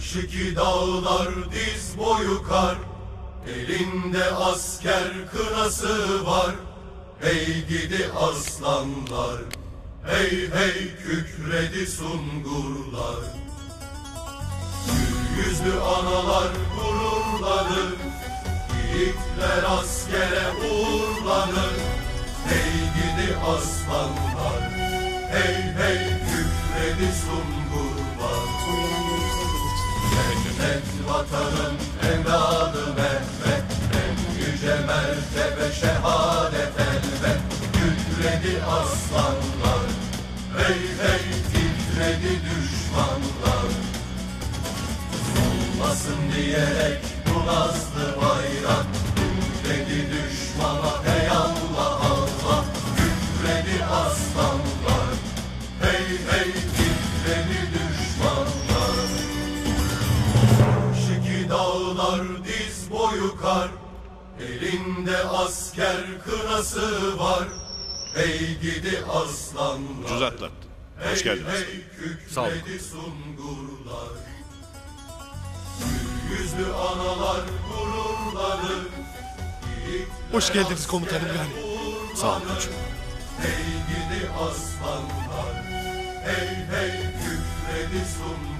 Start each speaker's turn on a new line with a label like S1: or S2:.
S1: Şiki dağlar diz boyu kar. Elinde asker kınası var. Hey gidi aslanlar Hey hey kükredi sungurlar. Gül yüzlü analar gururlanır Yiğitler askere uğurlanır. Hey gidi aslanlar Hey hey kükredi sungurlar Cennet vatanın evladı Mehmet. En yüce mertebe şehadet elbet. Kükredi aslanlar. Hey hey titredi düşmanlar. Olmasın diyerek bu nazlı bayrak. Kükredi düşmana hey Allah Allah. Kükredi aslanlar. Hey hey titredi düşmanlar dağlar diz boyu kar Elinde asker kınası var Hey gidi aslanlar
S2: Ucuz atlattın. Hoş
S1: Hey
S2: geldiniz.
S1: hey
S2: Sağ olun.
S1: sungurlar Gül yüzlü analar gururlanır Yiğitler
S3: Hoş geldiniz komutanım yani.
S2: Sağ olun koçum.
S1: Hey gidi aslanlar Hey hey kükredi sungur